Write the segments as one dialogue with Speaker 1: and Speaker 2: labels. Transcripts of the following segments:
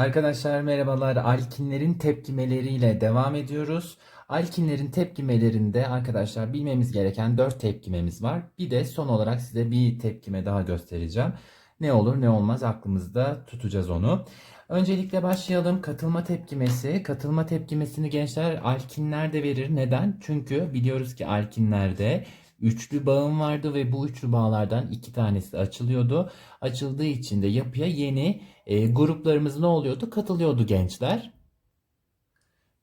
Speaker 1: Arkadaşlar merhabalar. Alkinlerin tepkimeleriyle devam ediyoruz. Alkinlerin tepkimelerinde arkadaşlar bilmemiz gereken 4 tepkimemiz var. Bir de son olarak size bir tepkime daha göstereceğim. Ne olur ne olmaz aklımızda tutacağız onu. Öncelikle başlayalım. Katılma tepkimesi. Katılma tepkimesini gençler alkinler de verir. Neden? Çünkü biliyoruz ki alkinlerde üçlü bağım vardı ve bu üçlü bağlardan iki tanesi açılıyordu. Açıldığı için de yapıya yeni e, gruplarımız ne oluyordu? Katılıyordu gençler.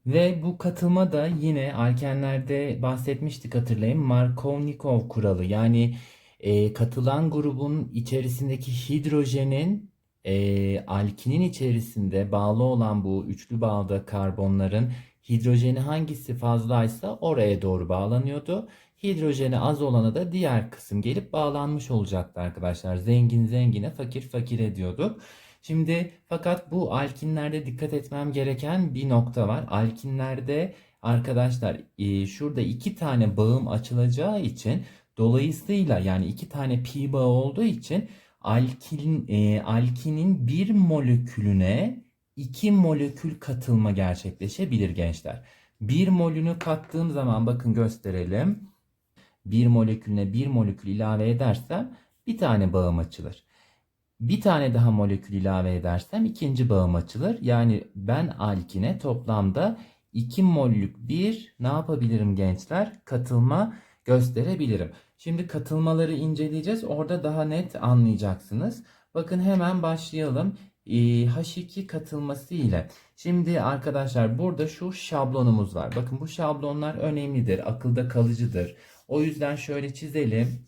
Speaker 1: Ve bu katılma da yine alkenlerde bahsetmiştik hatırlayın. Markovnikov kuralı yani e, katılan grubun içerisindeki hidrojenin e, alkinin içerisinde bağlı olan bu üçlü bağda karbonların hidrojeni hangisi fazlaysa oraya doğru bağlanıyordu. Hidrojeni az olana da diğer kısım gelip bağlanmış olacaktı arkadaşlar. Zengin zengine, fakir fakir ediyorduk. Şimdi fakat bu alkinlerde dikkat etmem gereken bir nokta var. Alkinlerde arkadaşlar e, şurada iki tane bağım açılacağı için dolayısıyla yani iki tane pi bağı olduğu için alkin, e, alkinin bir molekülüne iki molekül katılma gerçekleşebilir gençler. Bir molünü kattığım zaman bakın gösterelim. Bir molekülüne bir molekül ilave edersem bir tane bağım açılır. Bir tane daha molekül ilave edersem ikinci bağım açılır. Yani ben alkine toplamda 2 mollük bir ne yapabilirim gençler? Katılma gösterebilirim. Şimdi katılmaları inceleyeceğiz. Orada daha net anlayacaksınız. Bakın hemen başlayalım. Ee, H2 katılması ile. Şimdi arkadaşlar burada şu şablonumuz var. Bakın bu şablonlar önemlidir. Akılda kalıcıdır. O yüzden şöyle çizelim.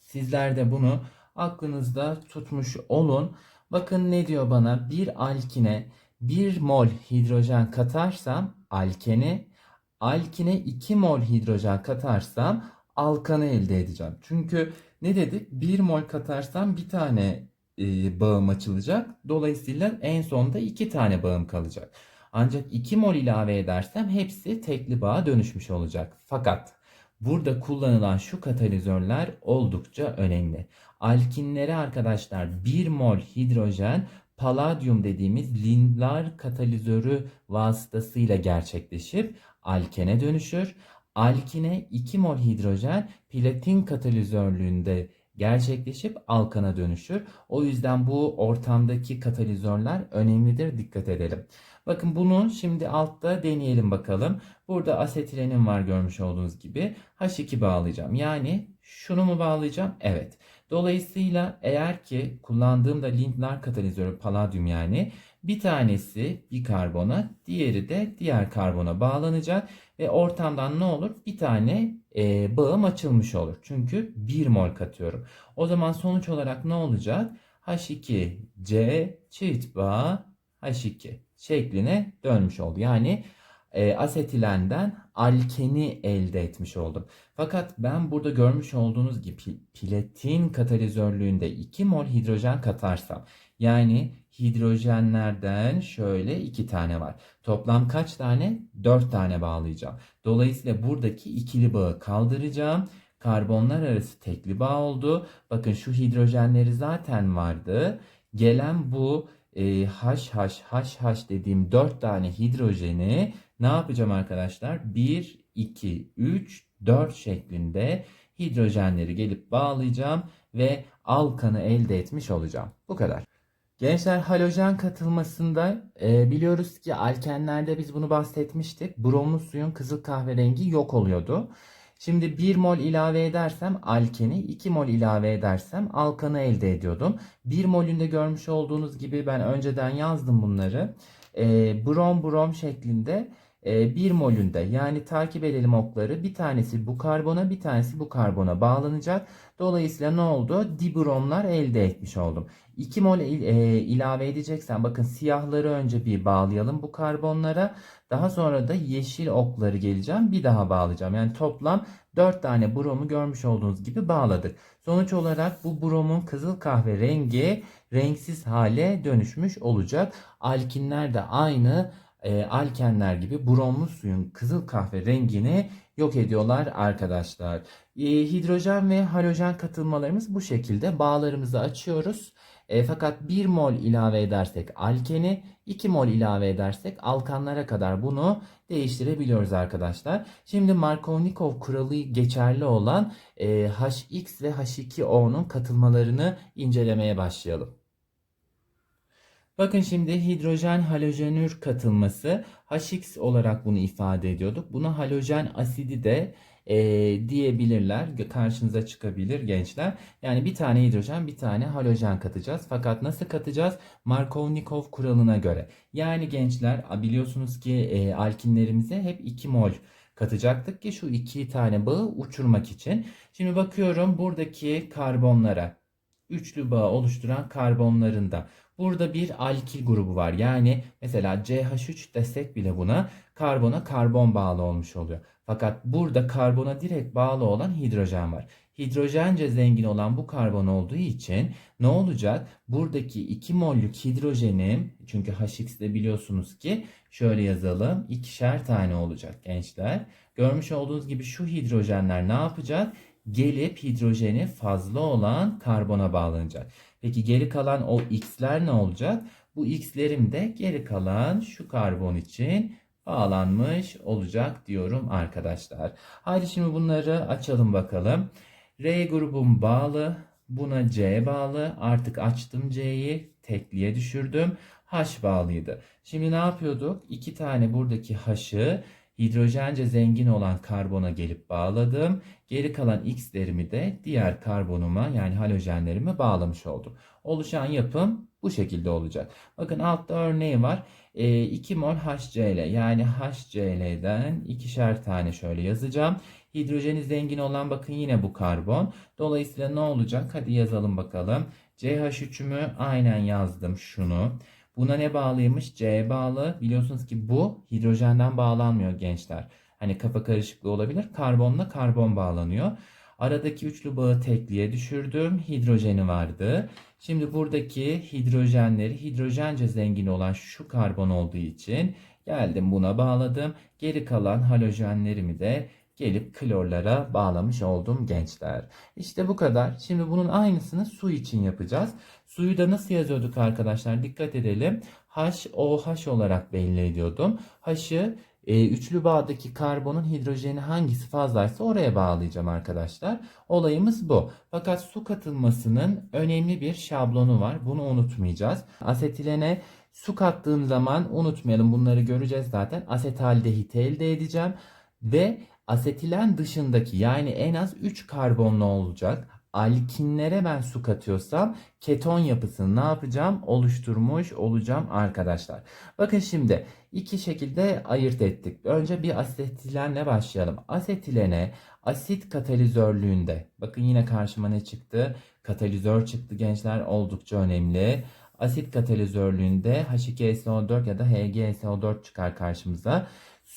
Speaker 1: Sizler de bunu aklınızda tutmuş olun. Bakın ne diyor bana? Bir alkine 1 mol hidrojen katarsam alkeni, alkine 2 mol hidrojen katarsam alkanı elde edeceğim. Çünkü ne dedik? 1 mol katarsam bir tane e, bağım açılacak. Dolayısıyla en sonda 2 tane bağım kalacak. Ancak 2 mol ilave edersem hepsi tekli bağa dönüşmüş olacak. Fakat burada kullanılan şu katalizörler oldukça önemli. Alkinlere arkadaşlar 1 mol hidrojen paladyum dediğimiz Lindlar katalizörü vasıtasıyla gerçekleşip alkene dönüşür. Alkine 2 mol hidrojen platin katalizörlüğünde gerçekleşip alkana dönüşür. O yüzden bu ortamdaki katalizörler önemlidir. Dikkat edelim. Bakın bunu şimdi altta deneyelim bakalım. Burada asetilenin var görmüş olduğunuz gibi. H2 bağlayacağım. Yani şunu mu bağlayacağım? Evet. Dolayısıyla eğer ki kullandığımda Lindlar katalizörü paladyum yani bir tanesi bir karbona, diğeri de diğer karbona bağlanacak ve ortamdan ne olur? Bir tane e, bağım açılmış olur. Çünkü 1 mol katıyorum. O zaman sonuç olarak ne olacak? H2C çift bağ H2 şekline dönmüş oldu. Yani e, asetilenden alkeni elde etmiş oldum. Fakat ben burada görmüş olduğunuz gibi platin katalizörlüğünde 2 mol hidrojen katarsam yani hidrojenlerden şöyle 2 tane var. Toplam kaç tane? 4 tane bağlayacağım. Dolayısıyla buradaki ikili bağı kaldıracağım. Karbonlar arası tekli bağ oldu. Bakın şu hidrojenleri zaten vardı. Gelen bu e, HH, dediğim 4 tane hidrojeni ne yapacağım arkadaşlar? 1, 2, 3, 4 şeklinde hidrojenleri gelip bağlayacağım ve alkanı elde etmiş olacağım. Bu kadar. Gençler halojen katılmasında e, biliyoruz ki alkenlerde biz bunu bahsetmiştik. Bromlu suyun kızıl kahverengi yok oluyordu. Şimdi 1 mol ilave edersem alkeni, 2 mol ilave edersem alkanı elde ediyordum. 1 molünde görmüş olduğunuz gibi ben önceden yazdım bunları. E, brom brom şeklinde 1 molünde yani takip edelim okları bir tanesi bu karbona bir tanesi bu karbona bağlanacak. Dolayısıyla ne oldu? Dibromlar elde etmiş oldum. 2 mol e, ilave edeceksen bakın siyahları önce bir bağlayalım bu karbonlara. Daha sonra da yeşil okları geleceğim bir daha bağlayacağım. Yani toplam 4 tane bromu görmüş olduğunuz gibi bağladık. Sonuç olarak bu bromun kızıl kahve rengi renksiz hale dönüşmüş olacak. Alkinler de aynı e, alkenler gibi bromlu suyun kızıl kahve rengini yok ediyorlar arkadaşlar. E, hidrojen ve halojen katılmalarımız bu şekilde. Bağlarımızı açıyoruz. E, fakat 1 mol ilave edersek alkeni, 2 mol ilave edersek alkanlara kadar bunu değiştirebiliyoruz arkadaşlar. Şimdi Markovnikov kuralı geçerli olan e, HX ve H2O'nun katılmalarını incelemeye başlayalım. Bakın şimdi hidrojen halojenür katılması HX olarak bunu ifade ediyorduk. Buna halojen asidi de e, diyebilirler. Karşınıza çıkabilir gençler. Yani bir tane hidrojen bir tane halojen katacağız. Fakat nasıl katacağız? Markovnikov kuralına göre. Yani gençler biliyorsunuz ki e, alkinlerimize hep 2 mol katacaktık ki şu iki tane bağı uçurmak için. Şimdi bakıyorum buradaki karbonlara üçlü bağı oluşturan karbonların da burada bir alkil grubu var. Yani mesela CH3 desek bile buna karbona karbon bağlı olmuş oluyor. Fakat burada karbona direkt bağlı olan hidrojen var. Hidrojence zengin olan bu karbon olduğu için ne olacak? Buradaki 2 mollük hidrojenim çünkü HX'de biliyorsunuz ki şöyle yazalım ikişer tane olacak gençler. Görmüş olduğunuz gibi şu hidrojenler ne yapacak? Gelip hidrojeni fazla olan karbona bağlanacak. Peki geri kalan o X'ler ne olacak? Bu X'lerim de geri kalan şu karbon için bağlanmış olacak diyorum arkadaşlar. Haydi şimdi bunları açalım bakalım. R grubum bağlı. Buna C bağlı. Artık açtım C'yi. Tekliğe düşürdüm. H bağlıydı. Şimdi ne yapıyorduk? İki tane buradaki H'ı hidrojence zengin olan karbona gelip bağladım. Geri kalan X'lerimi de diğer karbonuma yani halojenlerime bağlamış oldum. Oluşan yapım bu şekilde olacak. Bakın altta örneği var. E, 2 mol HCl yani HCl'den ikişer tane şöyle yazacağım. Hidrojeni zengin olan bakın yine bu karbon. Dolayısıyla ne olacak? Hadi yazalım bakalım. CH3'ümü aynen yazdım şunu. Buna ne bağlıymış? C bağlı. Biliyorsunuz ki bu hidrojenden bağlanmıyor gençler. Hani kafa karışıklığı olabilir. Karbonla karbon bağlanıyor. Aradaki üçlü bağı tekliğe düşürdüm. Hidrojeni vardı. Şimdi buradaki hidrojenleri hidrojence zengin olan şu karbon olduğu için geldim buna bağladım. Geri kalan halojenlerimi de gelip klorlara bağlamış oldum gençler. İşte bu kadar. Şimdi bunun aynısını su için yapacağız. Suyu da nasıl yazıyorduk arkadaşlar? Dikkat edelim. HOH olarak belli ediyordum. H'ı e, üçlü bağdaki karbonun hidrojeni hangisi fazlaysa oraya bağlayacağım arkadaşlar. Olayımız bu. Fakat su katılmasının önemli bir şablonu var. Bunu unutmayacağız. Asetilene su kattığım zaman unutmayalım bunları göreceğiz zaten. Asetaldehit elde edeceğim ve asetilen dışındaki yani en az 3 karbonlu olacak alkinlere ben su katıyorsam keton yapısını ne yapacağım? Oluşturmuş olacağım arkadaşlar. Bakın şimdi iki şekilde ayırt ettik. Önce bir asetilenle başlayalım. Asetilene asit katalizörlüğünde bakın yine karşıma ne çıktı? Katalizör çıktı gençler oldukça önemli. Asit katalizörlüğünde H2SO4 ya da HgSO4 çıkar karşımıza.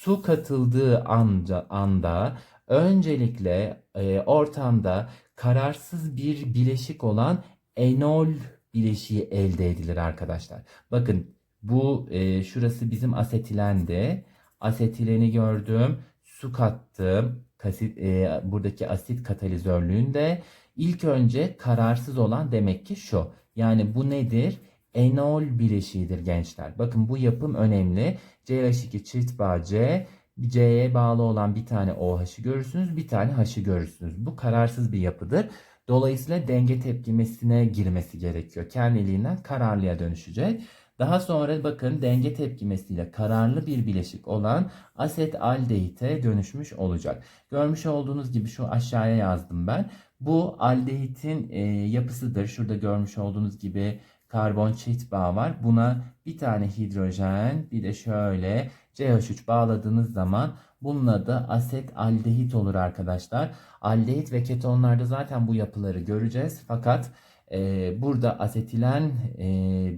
Speaker 1: Su katıldığı anda, anda öncelikle e, ortamda kararsız bir bileşik olan enol bileşiği elde edilir arkadaşlar. Bakın bu e, şurası bizim asetilendi. Asetileni gördüm. Su kattım. Kasit, e, buradaki asit katalizörlüğünde ilk önce kararsız olan demek ki şu. Yani bu nedir? Enol bileşiğidir gençler. Bakın bu yapım önemli. CH2 çift bağ C C'ye bağlı olan bir tane OH'ı görürsünüz, bir tane H'ı görürsünüz. Bu kararsız bir yapıdır. Dolayısıyla denge tepkimesine girmesi gerekiyor. Kendiliğinden kararlıya dönüşecek. Daha sonra bakın denge tepkimesiyle kararlı bir bileşik olan aset aldehite dönüşmüş olacak. Görmüş olduğunuz gibi şu aşağıya yazdım ben. Bu aldehitin e, yapısıdır. Şurada görmüş olduğunuz gibi karbon çift bağ var. Buna bir tane hidrojen bir de şöyle CH3 bağladığınız zaman bunun adı aset aldehit olur arkadaşlar. Aldehit ve ketonlarda zaten bu yapıları göreceğiz. Fakat e, burada asetilen e,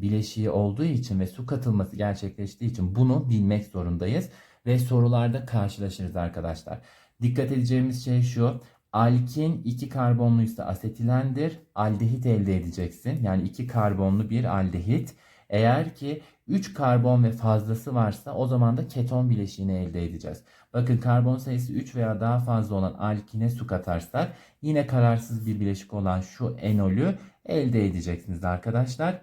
Speaker 1: bileşiği olduğu için ve su katılması gerçekleştiği için bunu bilmek zorundayız. Ve sorularda karşılaşırız arkadaşlar. Dikkat edeceğimiz şey şu. Alkin iki karbonluysa asetilendir. Aldehit elde edeceksin. Yani iki karbonlu bir aldehit. Eğer ki 3 karbon ve fazlası varsa o zaman da keton bileşiğini elde edeceğiz. Bakın karbon sayısı 3 veya daha fazla olan alkine su katarsak yine kararsız bir bileşik olan şu enolü elde edeceksiniz arkadaşlar.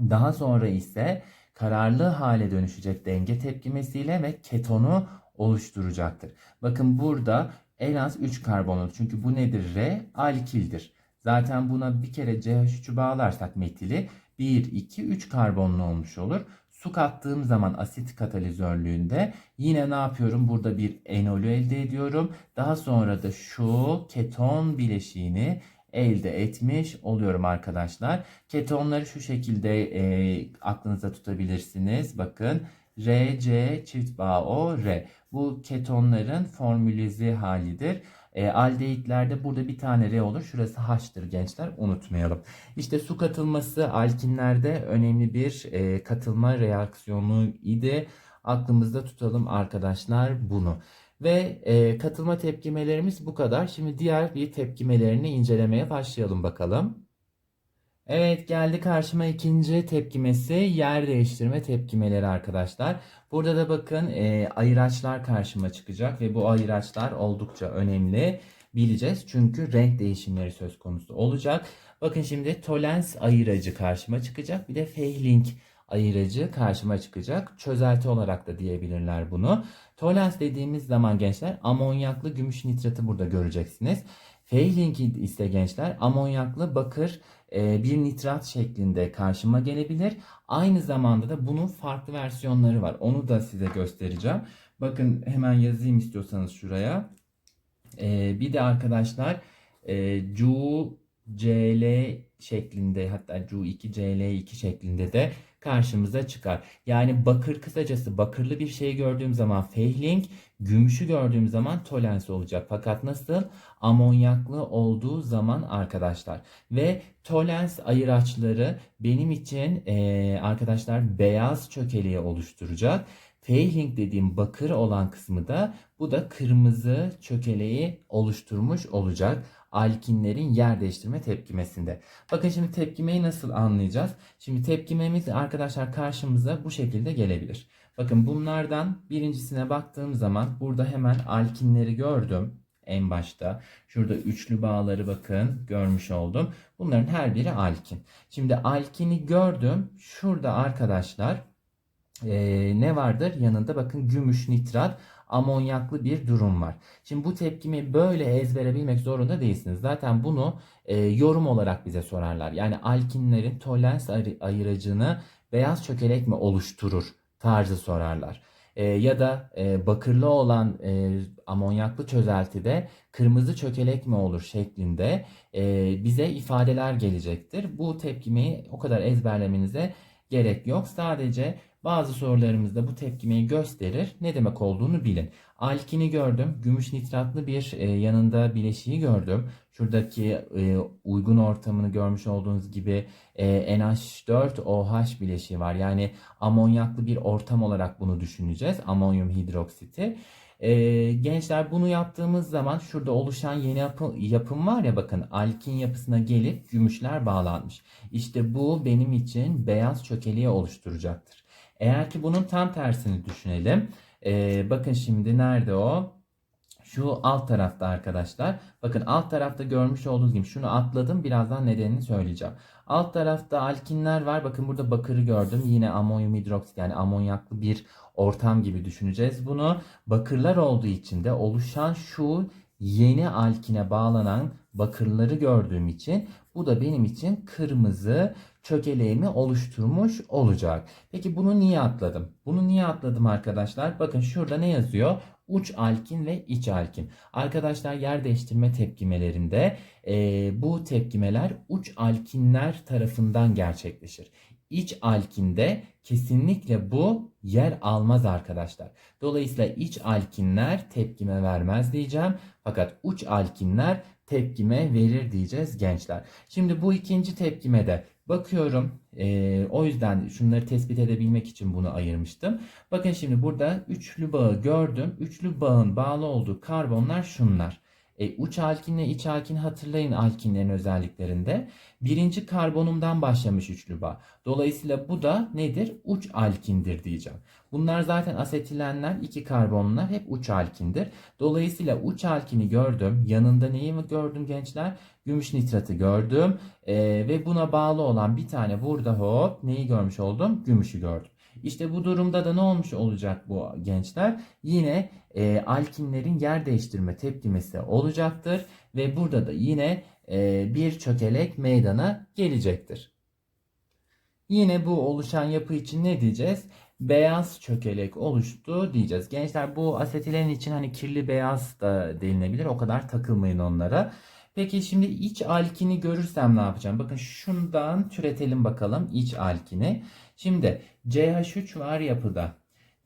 Speaker 1: Daha sonra ise kararlı hale dönüşecek denge tepkimesiyle ve ketonu oluşturacaktır. Bakın burada en az 3 karbon olur. Çünkü bu nedir? R alkildir. Zaten buna bir kere CH3'ü bağlarsak metili 1, 2, 3 karbonlu olmuş olur. Su kattığım zaman asit katalizörlüğünde yine ne yapıyorum? Burada bir enolü elde ediyorum. Daha sonra da şu keton bileşiğini elde etmiş oluyorum arkadaşlar. Ketonları şu şekilde e, aklınıza tutabilirsiniz. Bakın RC çift bağ O R. Bu ketonların formülize halidir. E, aldehidlerde burada bir tane R olur. Şurası H'tır gençler. Unutmayalım. İşte su katılması alkinlerde önemli bir e, katılma reaksiyonu idi. Aklımızda tutalım arkadaşlar bunu. Ve e, katılma tepkimelerimiz bu kadar. Şimdi diğer bir tepkimelerini incelemeye başlayalım bakalım. Evet geldi karşıma ikinci tepkimesi yer değiştirme tepkimeleri arkadaşlar. Burada da bakın e, ayıraçlar karşıma çıkacak ve bu ayıraçlar oldukça önemli bileceğiz. Çünkü renk değişimleri söz konusu olacak. Bakın şimdi Tolens ayıracı karşıma çıkacak. Bir de Fehling ayıracı karşıma çıkacak. Çözelti olarak da diyebilirler bunu. Tolens dediğimiz zaman gençler amonyaklı gümüş nitratı burada göreceksiniz. Fehling ise gençler amonyaklı bakır bir nitrat şeklinde karşıma gelebilir. Aynı zamanda da bunun farklı versiyonları var. Onu da size göstereceğim. Bakın hemen yazayım istiyorsanız şuraya. E, bir de arkadaşlar e, CuCl şeklinde hatta Cu2Cl2 şeklinde de karşımıza çıkar. Yani bakır kısacası bakırlı bir şey gördüğüm zaman Fehling, gümüşü gördüğüm zaman Tolens olacak. Fakat nasıl? Amonyaklı olduğu zaman arkadaşlar. Ve Tolens ayıraçları benim için e, arkadaşlar beyaz çökeliği oluşturacak. Fehling dediğim bakır olan kısmı da bu da kırmızı çökeleği oluşturmuş olacak alkinlerin yer değiştirme tepkimesinde. Bakın şimdi tepkimeyi nasıl anlayacağız? Şimdi tepkimemiz arkadaşlar karşımıza bu şekilde gelebilir. Bakın bunlardan birincisine baktığım zaman burada hemen alkinleri gördüm en başta. Şurada üçlü bağları bakın görmüş oldum. Bunların her biri alkin. Şimdi alkini gördüm. Şurada arkadaşlar ee, ne vardır? Yanında bakın gümüş nitrat amonyaklı bir durum var. Şimdi bu tepkimi böyle ezbere zorunda değilsiniz. Zaten bunu e, yorum olarak bize sorarlar. Yani alkinlerin tolens ayıracını beyaz çökelek mi oluşturur tarzı sorarlar. E, ya da e, bakırlı olan e, amonyaklı çözeltide kırmızı çökelek mi olur şeklinde e, bize ifadeler gelecektir. Bu tepkimi o kadar ezberlemenize gerek yok. Sadece bazı sorularımızda bu tepkimeyi gösterir. Ne demek olduğunu bilin. Alkini gördüm. Gümüş nitratlı bir e, yanında bileşiği gördüm. Şuradaki e, uygun ortamını görmüş olduğunuz gibi e, NH4OH bileşiği var. Yani amonyaklı bir ortam olarak bunu düşüneceğiz. Amonyum hidroksiti. E, gençler bunu yaptığımız zaman şurada oluşan yeni yapı, yapım var ya bakın alkin yapısına gelip gümüşler bağlanmış. İşte bu benim için beyaz çökeliği oluşturacaktır. Eğer ki bunun tam tersini düşünelim. Ee, bakın şimdi nerede o? Şu alt tarafta arkadaşlar. Bakın alt tarafta görmüş olduğunuz gibi şunu atladım. Birazdan nedenini söyleyeceğim. Alt tarafta alkinler var. Bakın burada bakırı gördüm. Yine amonyum hidroksit yani amonyaklı bir ortam gibi düşüneceğiz bunu. Bakırlar olduğu için de oluşan şu yeni alkine bağlanan bakırları gördüğüm için bu da benim için kırmızı çökeleğimi oluşturmuş olacak. Peki bunu niye atladım? Bunu niye atladım arkadaşlar? Bakın şurada ne yazıyor? Uç alkin ve iç alkin. Arkadaşlar yer değiştirme tepkimelerinde e, bu tepkimeler uç alkinler tarafından gerçekleşir. İç alkinde kesinlikle bu yer almaz arkadaşlar. Dolayısıyla iç alkinler tepkime vermez diyeceğim. Fakat uç alkinler tepkime verir diyeceğiz gençler. Şimdi bu ikinci tepkimede bakıyorum. E, o yüzden şunları tespit edebilmek için bunu ayırmıştım. Bakın şimdi burada üçlü bağı gördüm. Üçlü bağın bağlı olduğu karbonlar şunlar. E, uç alkinle iç alkin hatırlayın alkinlerin özelliklerinde. Birinci karbonumdan başlamış üçlü bağ. Dolayısıyla bu da nedir? Uç alkindir diyeceğim. Bunlar zaten asetilenler, iki karbonlar hep uç alkindir. Dolayısıyla uç alkini gördüm. Yanında neyi mi gördüm gençler? Gümüş nitratı gördüm. E, ve buna bağlı olan bir tane burada hop neyi görmüş oldum? Gümüşü gördüm. İşte bu durumda da ne olmuş olacak bu gençler? Yine e, alkinlerin yer değiştirme tepkimesi olacaktır ve burada da yine e, bir çökelek meydana gelecektir. Yine bu oluşan yapı için ne diyeceğiz? Beyaz çökelek oluştu diyeceğiz. Gençler bu asetilen için hani kirli beyaz da denilebilir. O kadar takılmayın onlara. Peki şimdi iç alkini görürsem ne yapacağım? Bakın şundan türetelim bakalım iç alkini. Şimdi CH3 var yapıda.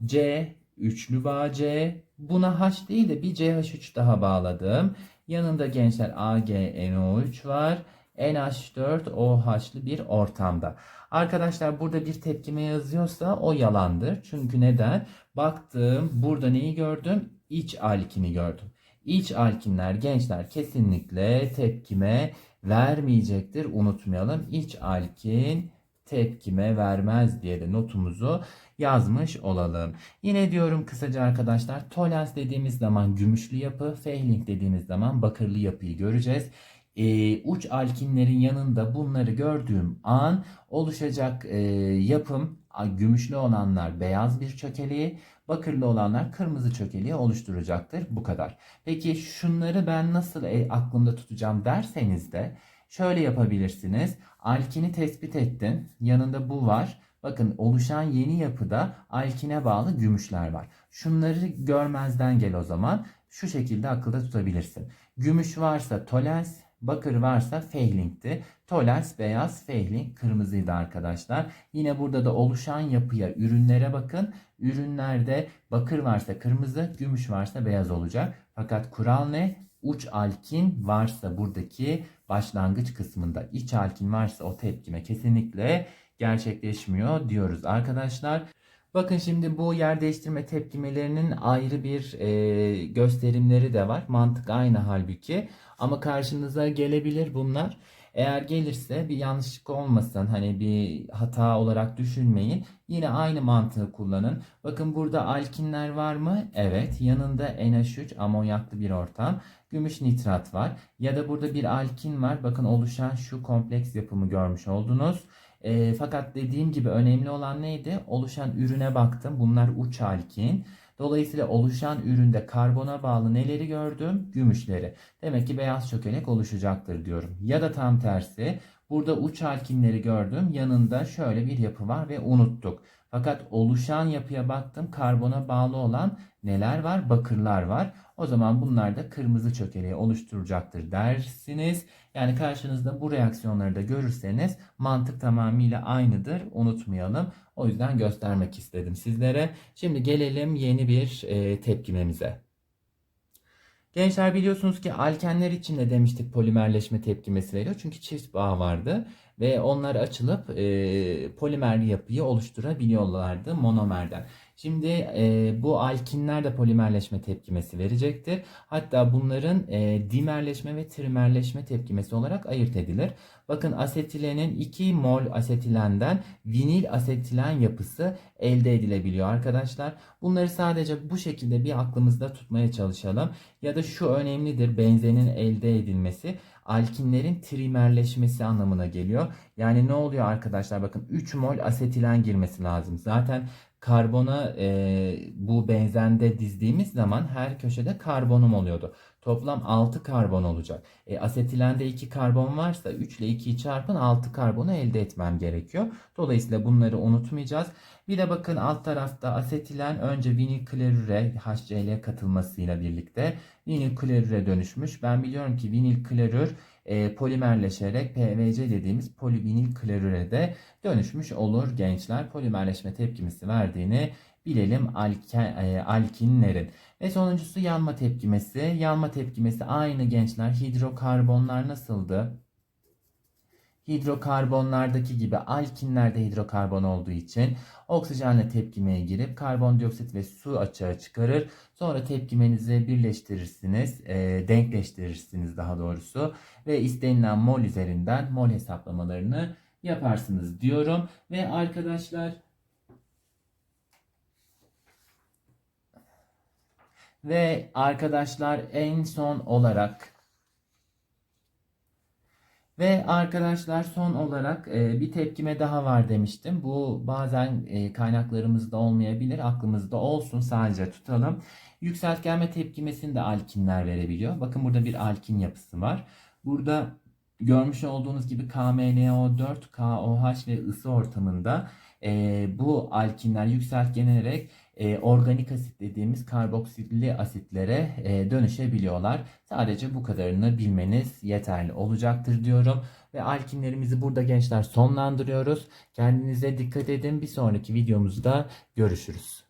Speaker 1: C, üçlü bağ C. Buna H değil de bir CH3 daha bağladım. Yanında gençler AgNO3 var. NH4OH'lı bir ortamda. Arkadaşlar burada bir tepkime yazıyorsa o yalandır. Çünkü neden? Baktım burada neyi gördüm? İç alkini gördüm. İç alkinler gençler kesinlikle tepkime vermeyecektir. Unutmayalım. İç alkin tepkime vermez diye de notumuzu yazmış olalım. Yine diyorum kısaca arkadaşlar tolens dediğimiz zaman gümüşlü yapı, fehling dediğimiz zaman bakırlı yapıyı göreceğiz. Ee, uç alkinlerin yanında bunları gördüğüm an oluşacak e, yapım gümüşlü olanlar beyaz bir çökeliği, bakırlı olanlar kırmızı çökeliği oluşturacaktır. Bu kadar. Peki şunları ben nasıl e, aklımda tutacağım derseniz de şöyle yapabilirsiniz. Alkini tespit ettin. Yanında bu var. Bakın oluşan yeni yapıda alkine bağlı gümüşler var. Şunları görmezden gel o zaman. Şu şekilde akılda tutabilirsin. Gümüş varsa tolens, bakır varsa fehling'ti. Tolens beyaz, fehling kırmızıydı arkadaşlar. Yine burada da oluşan yapıya, ürünlere bakın. Ürünlerde bakır varsa kırmızı, gümüş varsa beyaz olacak. Fakat kural ne? Uç alkin varsa buradaki başlangıç kısmında iç alkin varsa o tepkime kesinlikle gerçekleşmiyor diyoruz arkadaşlar. Bakın şimdi bu yer değiştirme tepkimelerinin ayrı bir e, gösterimleri de var. Mantık aynı halbuki ama karşınıza gelebilir bunlar. Eğer gelirse bir yanlışlık olmasın hani bir hata olarak düşünmeyin. Yine aynı mantığı kullanın. Bakın burada alkinler var mı? Evet. Yanında NH3 amonyaklı bir ortam. Gümüş nitrat var. Ya da burada bir alkin var. Bakın oluşan şu kompleks yapımı görmüş oldunuz. E, fakat dediğim gibi önemli olan neydi? Oluşan ürüne baktım. Bunlar uç alkin. Dolayısıyla oluşan üründe karbona bağlı neleri gördüm? Gümüşleri. Demek ki beyaz çökelek oluşacaktır diyorum. Ya da tam tersi. Burada uç alkinleri gördüm. Yanında şöyle bir yapı var ve unuttuk. Fakat oluşan yapıya baktım. Karbona bağlı olan neler var? Bakırlar var. O zaman bunlar da kırmızı çökeleği oluşturacaktır dersiniz. Yani karşınızda bu reaksiyonları da görürseniz mantık tamamıyla aynıdır. Unutmayalım. O yüzden göstermek istedim sizlere. Şimdi gelelim yeni bir e, tepkimemize. Gençler biliyorsunuz ki alkenler için de demiştik polimerleşme tepkimesi veriyor. Çünkü çift bağ vardı ve onlar açılıp e, polimer yapıyı oluşturabiliyorlardı monomerden. Şimdi e, bu alkinler de polimerleşme tepkimesi verecektir. Hatta bunların e, dimerleşme ve trimerleşme tepkimesi olarak ayırt edilir. Bakın asetilenin 2 mol asetilenden vinil asetilen yapısı elde edilebiliyor arkadaşlar. Bunları sadece bu şekilde bir aklımızda tutmaya çalışalım. Ya da şu önemlidir benzenin elde edilmesi alkinlerin trimerleşmesi anlamına geliyor. Yani ne oluyor arkadaşlar bakın 3 mol asetilen girmesi lazım. Zaten karbona e, bu benzende dizdiğimiz zaman her köşede karbonum oluyordu. Toplam 6 karbon olacak. E, asetilende 2 karbon varsa 3 ile 2'yi çarpın 6 karbonu elde etmem gerekiyor. Dolayısıyla bunları unutmayacağız. Bir de bakın alt tarafta asetilen önce vinil klerüre HCl katılmasıyla birlikte vinil klerüre dönüşmüş. Ben biliyorum ki vinil klerür e, polimerleşerek PVC dediğimiz polivinil klerüre de dönüşmüş olur gençler. Polimerleşme tepkimesi verdiğini bilelim alken, e, alkinlerin. Ve sonuncusu yanma tepkimesi. Yanma tepkimesi aynı gençler. Hidrokarbonlar nasıldı? Hidrokarbonlardaki gibi alkinlerde hidrokarbon olduğu için oksijenle tepkimeye girip karbondioksit ve su açığa çıkarır. Sonra tepkimenizi birleştirirsiniz, e, denkleştirirsiniz daha doğrusu ve istenilen mol üzerinden mol hesaplamalarını yaparsınız diyorum. Ve arkadaşlar ve arkadaşlar en son olarak ve arkadaşlar son olarak e, bir tepkime daha var demiştim. Bu bazen e, kaynaklarımızda olmayabilir, aklımızda olsun sadece tutalım. Yükseltgenme tepkimesinde alkinler verebiliyor. Bakın burada bir alkin yapısı var. Burada görmüş olduğunuz gibi KMNO4, KOH ve ısı ortamında e, bu alkinler yükseltgenerek e, organik asit dediğimiz karboksilli asitlere e, dönüşebiliyorlar. Sadece bu kadarını bilmeniz yeterli olacaktır diyorum. Ve alkinlerimizi burada gençler sonlandırıyoruz. Kendinize dikkat edin. Bir sonraki videomuzda görüşürüz.